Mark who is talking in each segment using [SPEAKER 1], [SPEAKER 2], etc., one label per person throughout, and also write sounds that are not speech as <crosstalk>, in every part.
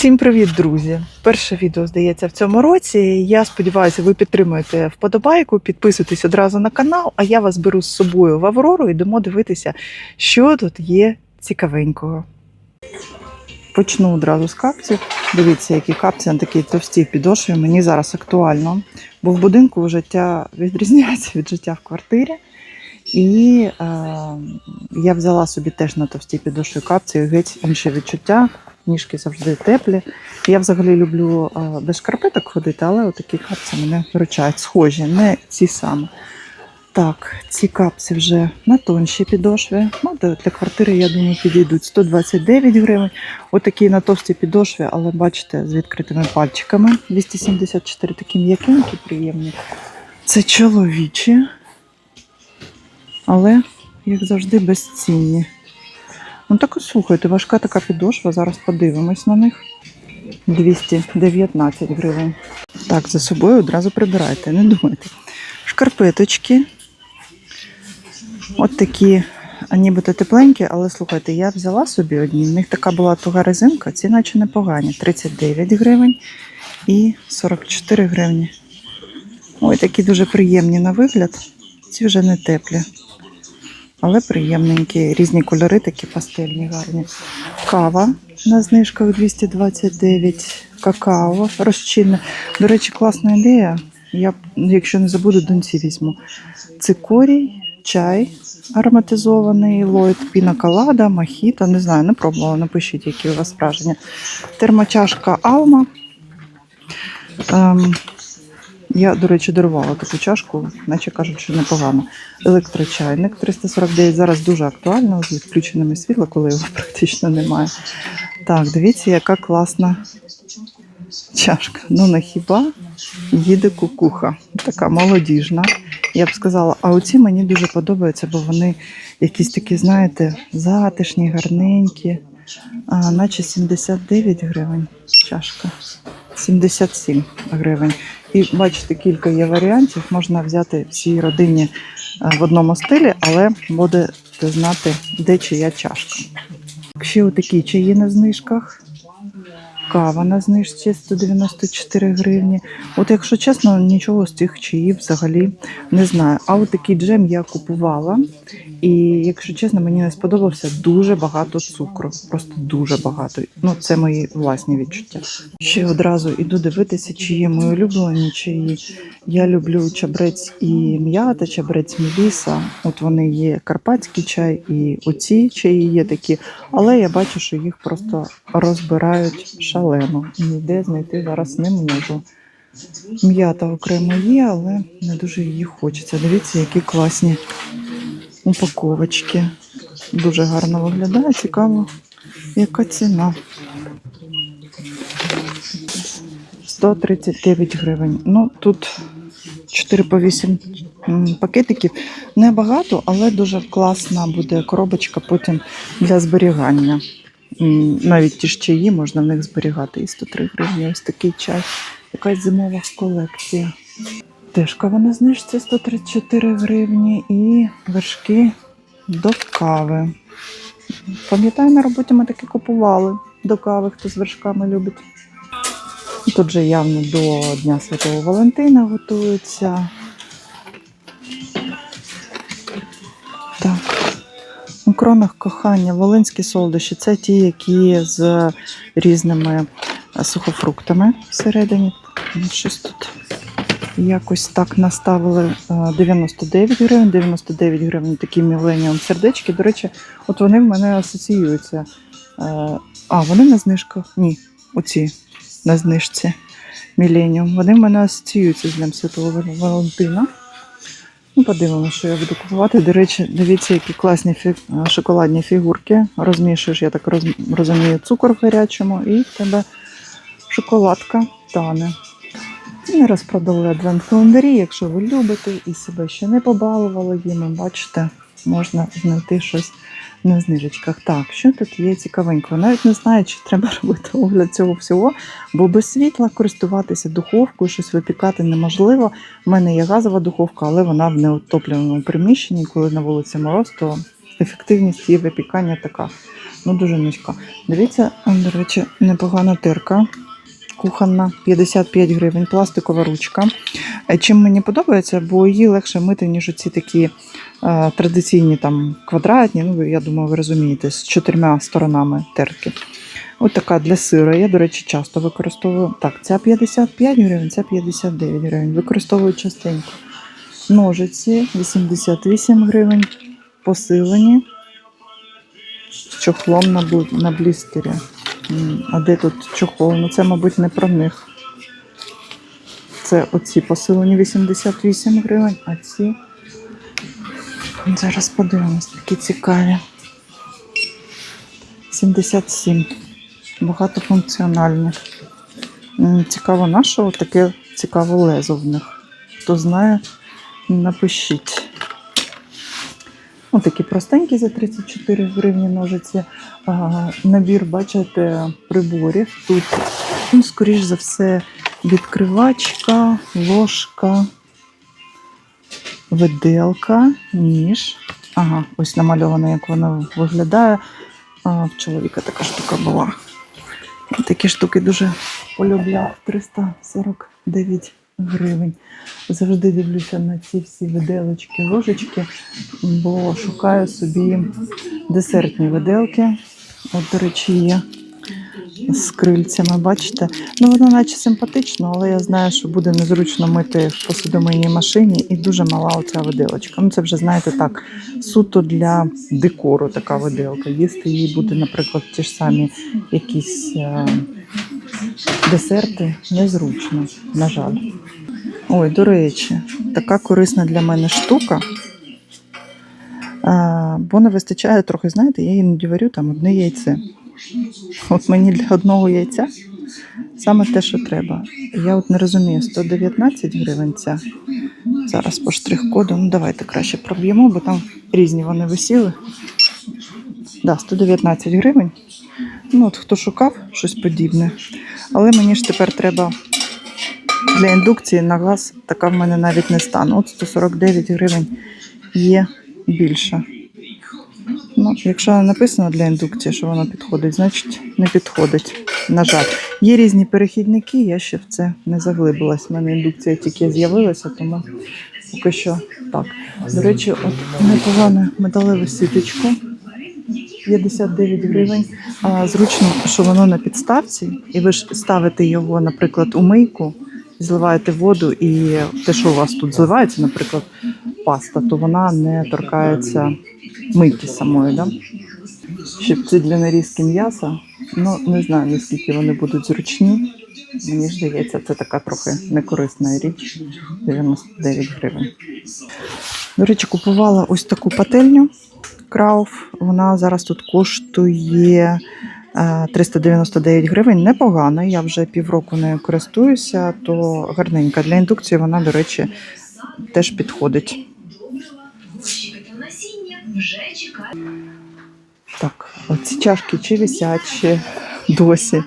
[SPEAKER 1] Всім привіт, друзі! Перше відео здається в цьому році. Я сподіваюся, ви підтримуєте вподобайку, підписуйтесь одразу на канал, а я вас беру з собою в Аврору і йдемо дивитися, що тут є цікавенького. Почну одразу з капців. Дивіться, які капці на такій товстій підошві. Мені зараз актуально. Бо в будинку життя відрізняється від життя в квартирі. І е, я взяла собі теж на товстій підошві капці геть інше відчуття. Ніжки завжди теплі. Я взагалі люблю е, без шкарпеток ходити, але отакі капці мене виручають. Схожі, не ці самі. Так, ці капці вже на тоншій підошві. Ну, для для квартири, я думаю, підійдуть 129 гривень. Отакі на товстій підошві, але бачите, з відкритими пальчиками. 274 такі м'якенькі, приємні. Це чоловічі, але, як завжди, безцінні. Ну так і слухайте, важка така підошва. Зараз подивимось на них. 219 гривень. Так, за собою одразу прибирайте, не думайте. Шкарпеточки. От такі, нібито тепленькі, але слухайте, я взяла собі одні. В них така була туга резинка, ці наче непогані. 39 гривень і 44 гривні. Ой, такі дуже приємні на вигляд. Ці вже не теплі. Але приємненькі. Різні кольори, такі пастельні, гарні. Кава на знижках 229, какао розчинне. До речі, класна ідея. Я, якщо не забуду, доньці візьму. Цикорій, чай ароматизований, лойд, пінаколада, мохіто. Не знаю, не пробувала. Напишіть, які у вас враження. Термочашка Алма. Ем, я, до речі, дарувала таку чашку, наче кажуть, що непогано. Електрочайник 349 зараз дуже актуально з відключеними світла, коли його <laughs> практично немає. Так, дивіться, яка класна чашка. Ну, на хіба їде кукуха. Така молодіжна. Я б сказала, а оці мені дуже подобаються, бо вони якісь такі, знаєте, затишні, гарненькі. А, наче 79 гривень чашка. 77 гривень. І бачите, кілька є варіантів. Можна взяти всій родині е, в одному стилі, але будете знати, де чия чашка. Ще отакі чаї на знижках. Кава на знижці 194 гривні. От, якщо чесно, нічого з цих чаїв взагалі не знаю. А от такий джем я купувала. І, якщо чесно, мені не сподобався дуже багато цукру. Просто дуже багато. Ну, це мої власні відчуття. Ще одразу іду дивитися, чи є мої улюблені чаї. Я люблю чабрець і м'ята, чабрець міліса. От вони є карпатський чай, і оці чаї є такі. Але я бачу, що їх просто розбирають шалено. Ніде знайти зараз не можу. М'ята окремо є, але не дуже її хочеться. Дивіться, які класні упаковочки. Дуже гарно виглядає. Цікаво, яка ціна. 139 гривень. Ну, тут 4 по 8 м, пакетиків. Небагато, але дуже класна буде коробочка потім для зберігання. Навіть ті ж чаї можна в них зберігати. І 103 гривні. Ось такий чай. Якась зимова колекція. Теж кава на знижці 134 гривні і вершки до кави. Пам'ятаю, на роботі ми таки купували до кави, хто з вершками любить. Тут же явно до Дня Святого Валентина готується. Так. У кронах кохання волинські солодощі це ті, які з різними сухофруктами всередині. Щось тут якось так наставили е, 99 гривень, 99 гривень такі міленіум сердечки. До речі, от вони в мене асоціюються. Е, А, вони на знижках? Ні, оці на знижці Міленіум. Вони в мене асоціюються з Днем Святого Валентина. Ну, подивимося, що я буду купувати. До речі, дивіться, які класні фі- шоколадні фігурки. Розмішуєш, я так роз- розумію, цукор в гарячому, і в тебе шоколадка тане. Не розпродали адвент календарі, якщо ви любите і себе ще не побалували їми, бачите, можна знайти щось на знижечках. Так, що тут є цікавенького? Навіть не знаю, чи треба <laughs> робити огляд цього всього, бо без світла користуватися духовкою, щось випікати неможливо. У мене є газова духовка, але вона в неотоплюваному приміщенні. Коли на вулиці мороз, то ефективність її випікання така. Ну, дуже низька. Дивіться, до речі, непогана тирка. Кухонна 55 гривень, пластикова ручка. Е, Чим мені подобається, бо її легше мити, ніж оці такі е, традиційні там квадратні. Ну, я думаю, ви розумієте, з чотирма сторонами терки. От така для сира. Я, до речі, часто використовую. Так, ця 55 гривень, ця 59 гривень. Використовую частенько. Ножиці 88 гривень, посилені з чохлом на, блістері. А де тут чохол? Ну це, мабуть, не про них. Це оці посилені 88 гривень, а ці. Зараз подивимось, такі цікаві. 77. Багатофункціональні. Цікаво, на що таке цікаве лезо в них. Хто знає, напишіть. Ось такі простенькі за 34 гривні ножиці. А, набір, бачите, приборів. Тут, ну, скоріш за все, відкривачка, ложка, виделка, ніж. Ага, ось намальовано, як воно виглядає. А, в чоловіка така штука була. Такі штуки дуже полюбляв. 349 гривень. Завжди дивлюся на ці всі виделочки, ложечки, бо шукаю собі десертні виделки. От, до речі, є з крильцями, бачите? Ну, воно наче симпатично, але я знаю, що буде незручно мити в посудомийній машині і дуже мала оця виделочка. Ну, це вже, знаєте, так, суто для декору така виделка. Їсти її буде, наприклад, ті ж самі якісь е, десерти незручно, на жаль. Ой, до речі, така корисна для мене штука. Бо не вистачає трохи, знаєте, я іноді варю там одне яйце. От мені для одного яйця саме те, що треба. Я от не розумію, 119 гривень ця. Зараз по штрих-коду. Ну, давайте краще проб'ємо, бо там різні вони висіли. Да, 119 гривень. Ну, от хто шукав щось подібне. Але мені ж тепер треба для індукції на газ така в мене навіть не стане. От 149 гривень є більше. Ну, якщо написано для індукції, що воно підходить, значить не підходить. На жаль, є різні перехідники, я ще в це не заглибилась. У мене індукція тільки з'явилася, тому поки що так. До речі, от непогане металеве сіточко. 59 гривень. А, зручно, що воно на підставці, і ви ж ставите його, наприклад, у мийку, зливаєте воду, і те, що у вас тут зливається, наприклад, паста, то вона не торкається мийки самої. Да? Щипці для нарізки м'яса. Ну, не знаю, наскільки вони будуть зручні. Мені здається, це така трохи некорисна річ. 99 гривень. До речі, купувала ось таку пательню Крауф. Вона зараз тут коштує е, 399 гривень. Непогано. Я вже півроку нею користуюся, то гарненька. Для індукції вона, до речі, теж підходить. Так, оці чашки чи висячі досі,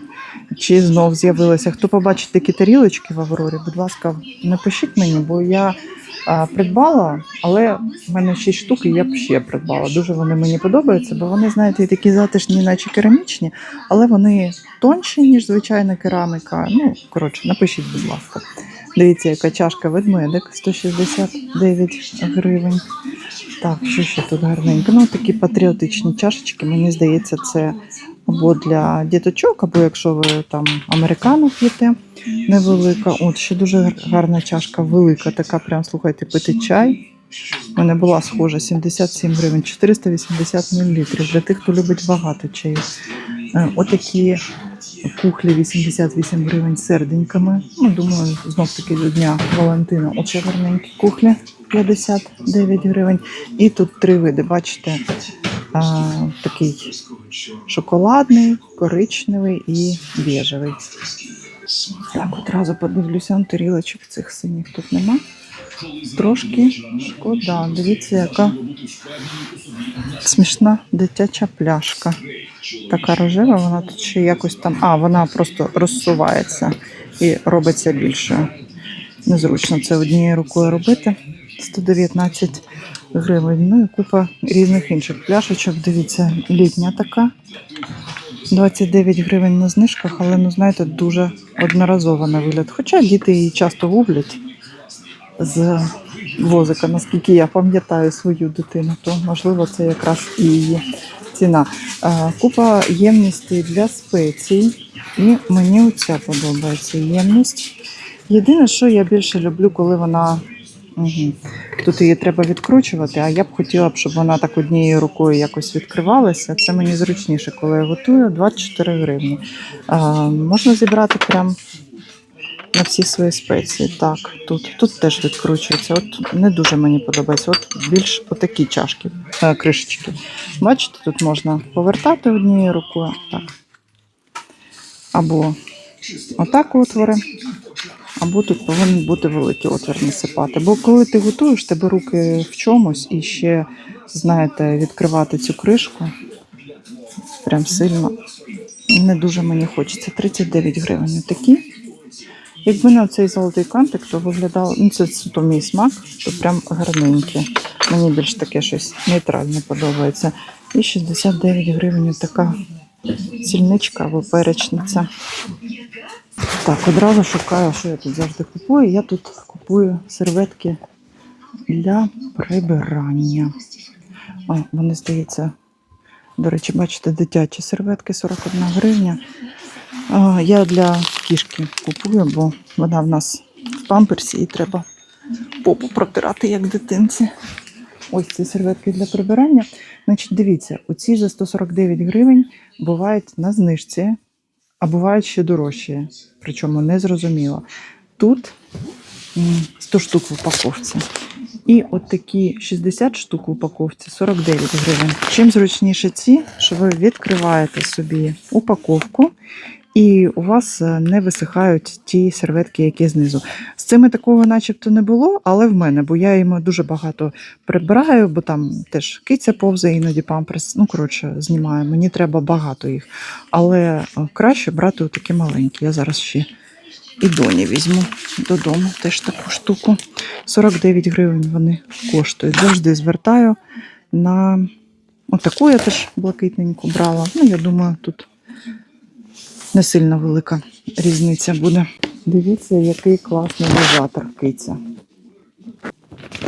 [SPEAKER 1] чи знов з'явилися. Хто побачить такі тарілочки в Аврорі, будь ласка, напишіть мені, бо я а, придбала, але в мене 6 штук, і я б ще придбала. Дуже вони мені подобаються, бо вони, знаєте, такі затишні, наче керамічні, але вони тонші, ніж звичайна кераміка. Ну, коротше, напишіть, будь ласка. Дивіться, яка чашка ведмедик 169 гривень. Так, що ще тут гарненько? Ну, такі патріотичні чашечки, мені здається, це або для діточок, або якщо ви там американу п'єте, невелика. От ще дуже гарна чашка, велика, така, прям слухайте, пити чай. У мене була схожа 77 гривень, 480 мл. Для тих, хто любить багато чаю. Е, Отакі кухлі 88 гривень серденьками. Ну, думаю, знов таки до Дня Валентина. Оце гарненькі кухлі 59 гривень. І тут три види, бачите, а, такий шоколадний, коричневий і біжевий. Так, одразу подивлюся, на тарілочок цих синіх тут нема. Трошки шкода. Дивіться, яка смішна дитяча пляшка. Така рожева, вона тут ще якось там. А, вона просто розсувається і робиться більшою. Незручно це однією рукою робити. 119 гривень. Ну і купа різних інших пляшечок. Дивіться, літня така. 29 гривень на знижках, але ну знаєте, дуже одноразово на вигляд. Хоча діти її часто гублять з возика, наскільки я пам'ятаю свою дитину, то можливо це якраз і її ціна. Купа ємностей для спецій, і мені оця подобається ємність. Єдине, що я більше люблю, коли вона. Угу. Тут її треба відкручувати, а я б хотіла б, щоб вона так однією рукою якось відкривалася. Це мені зручніше, коли я готую 24 гривні. А, можна зібрати прям на всі свої спеції. Так, тут, тут теж відкручується. От не дуже мені подобається. От більш отакі чашки, е, кришечки. Бачите, тут можна повертати однією рукою. Так. Або отак отвори. Або тут повинен бути великий отвір насипати. Бо коли ти готуєш, тебе руки в чомусь і ще, знаєте, відкривати цю кришку прям сильно не дуже мені хочеться. 39 гривень такі. Якби не цей золотий кантик, то виглядало, ну це суто мій смак, то прям гарненьке. Мені більш таке щось нейтральне подобається. І 69 гривень така сільничка або перечниця. Так, одразу шукаю, що я тут завжди купую. Я тут купую серветки для прибирання. А, вони, здається, до речі, бачите, дитячі серветки 41 гривня. А, я для кішки купую, бо вона в нас в памперсі і треба попу протирати, як дитинці. Ось ці серветки для прибирання. Значить, дивіться, оці за 149 гривень бувають на знижці, а бувають ще дорожчі. Причому незрозуміло. Тут 100 штук в упаковці. І от такі 60 штук в упаковці 49 гривень. Чим зручніше ці, що ви відкриваєте собі упаковку, і у вас е, не висихають ті серветки, які знизу. З цими такого начебто не було, але в мене, бо я їм дуже багато прибираю, бо там теж киця повзає, іноді памперс. Ну, коротше, знімаю. Мені треба багато їх. Але е, краще брати такі маленькі. Я зараз ще і доні візьму додому теж таку штуку. 49 гривень вони коштують. Завжди звертаю на отаку я теж блакитненьку брала. Ну, я думаю, тут не сильно велика різниця буде. Дивіться, який класний дозатор киця.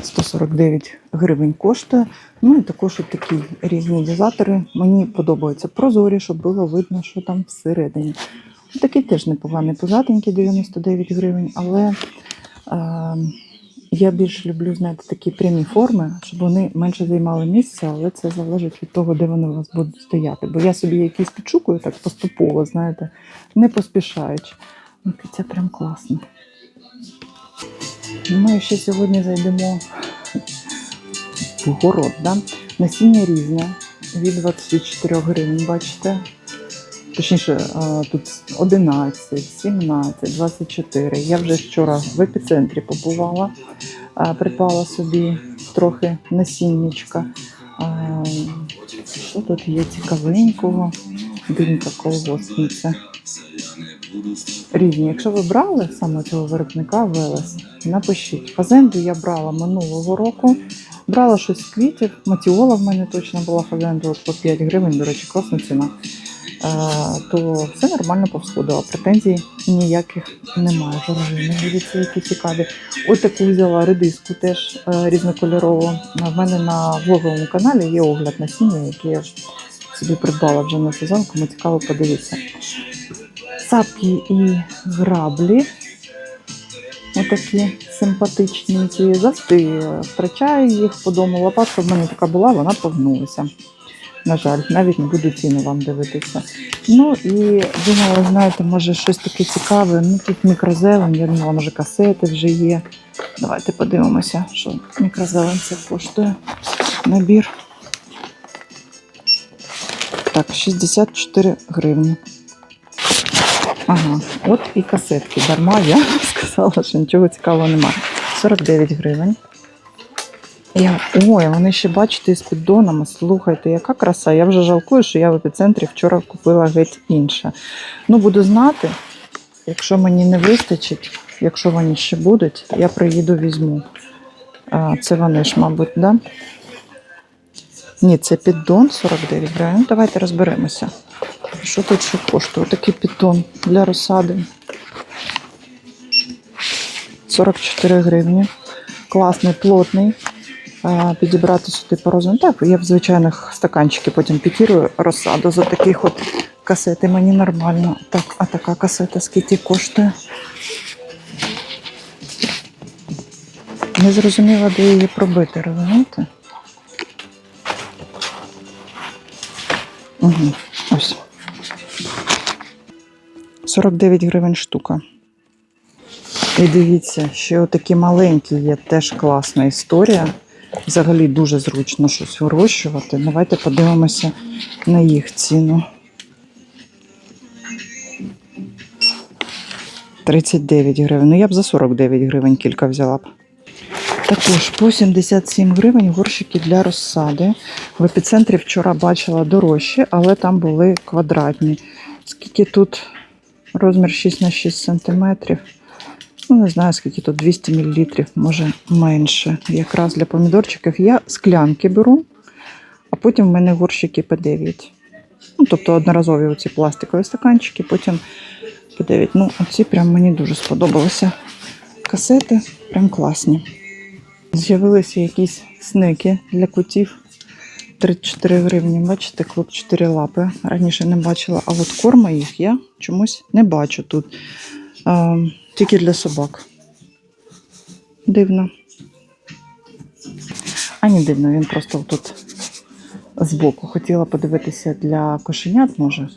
[SPEAKER 1] 149 гривень коштує. Ну і також от такі різні дозатори. Мені подобаються прозорі, щоб було видно, що там всередині. Такий теж непоганий позатенький, 99 гривень, але е, я більш люблю, знаєте, такі прямі форми, щоб вони менше займали місця, але це залежить від того, де вони у вас будуть стояти. Бо я собі якісь підшукую так поступово, знаєте, не поспішаючи. Ну, це прям класно. Ми ще сьогодні зайдемо в город. Да? Насіння різне від 24 гривень, бачите? Точніше, тут 11, 17, 24. Я вже вчора в епіцентрі побувала, а, придбала собі трохи насіннячка. Що тут є цікавенького? Динька колгоспниця. Різні. Якщо ви брали саме цього виробника Велес, напишіть. Фазенду я брала минулого року. Брала щось з квітів. Матіола в мене точно була фазенда от по 5 гривень, до речі, класна ціна. То все нормально повсходило. Претензій ніяких немає. Жоржини, дивіться, які цікаві. Ось таку взяла редиску теж е, різнокольорову. В мене на влоговому каналі є огляд на насіння, який я собі придбала вже на сезон, кому цікаво, подивіться. Сапки і граблі. Отакі симпатичненькі. Завжди втрачаю їх по дому. Лопатка в мене така була, вона погнулася. На жаль, навіть не буду ціну вам дивитися. Ну і думала, знаєте, може щось таке цікаве. Ну тут мікрозелень, я думала, може касети вже є. Давайте подивимося, що мікрозелень це коштує. Набір. Так, 64 гривні. Ага, от і касетки. Дарма я <laughs> сказала, що нічого цікавого немає. 49 гривень. Я... Ой, вони ще бачите з піддонами. Слухайте, яка краса. Я вже жалкую, що я в епіцентрі вчора купила геть інше. Ну, буду знати, якщо мені не вистачить, якщо вони ще будуть, я приїду візьму. А, Це вони ж, мабуть, да? Ні, це піддон 49 гривень. Ну, Давайте розберемося. Що тут що коштує? Такий піддон для розсади. 44 гривні. Класний, плотний. А, Підібрати сюди по розміру. Так, я в звичайних стаканчики потім пікірую розсаду за таких от касети. Мені нормально. Так, а така касета скільки коштує? Не зрозуміла, де її пробити, розумієте? Угу. Ось. 49 гривень штука. І дивіться, ще отакі маленькі є, теж класна історія. Взагалі дуже зручно щось вирощувати. Давайте подивимося на їх ціну. 39 гривень. Ну я б за 49 гривень кілька взяла б. Також по 77 гривень горщики для розсади. В епіцентрі вчора бачила дорожчі, але там були квадратні. Скільки тут розмір 6 на 6 сантиметрів. Ну, не знаю, скільки тут 200 мл, може менше. Якраз для помідорчиків я склянки беру, а потім в мене горщики по 9. Ну, тобто одноразові оці пластикові стаканчики, потім по 9. Ну, оці прям мені дуже сподобалися. Касети прям класні. З'явилися якісь снеки для котів. 34 гривні. Бачите, клуб 4 лапи. Раніше не бачила, а от корма їх я чомусь не бачу тут. Тільки для собак. Дивно. А не дивно, він просто тут збоку. Хотіла подивитися для кошенят, може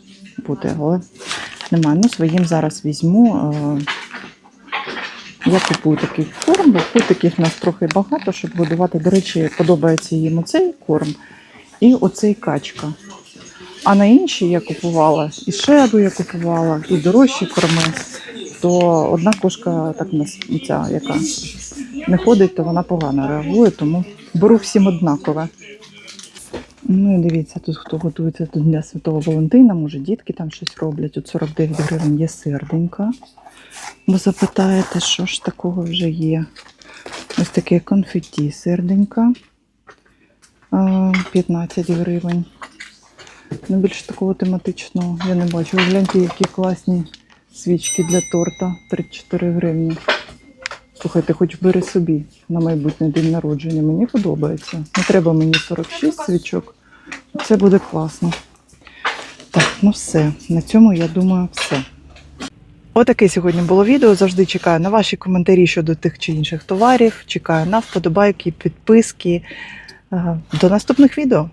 [SPEAKER 1] бути, але немає. Ну, своїм зараз візьму. Я купую такий корм, бо котиків нас трохи багато, щоб годувати. До речі, подобається їм оцей корм і оцей качка. А на інші я купувала і шебу я купувала, і дорожчі корми. То одна кошка так не ця, яка не ходить, то вона погано реагує, тому беру всім однакове. Ну і дивіться, тут хто готується тут для Святого Валентина, може дітки там щось роблять. От 49 гривень є серденька. Ви запитаєте, що ж такого вже є? Ось таке конфеті серденька. 15 гривень. Ну, більше такого тематичного я не бачу. Гляньте, які класні свічки для торта. 34 гривні. Слухайте, хоч бери собі на майбутнє день народження. Мені подобається. Не треба мені 46 свічок. Це буде класно. Так, ну все. На цьому я думаю, все. Отаке сьогодні було відео. Завжди чекаю на ваші коментарі щодо тих чи інших товарів. Чекаю на вподобайки, підписки. Е, До наступних відео.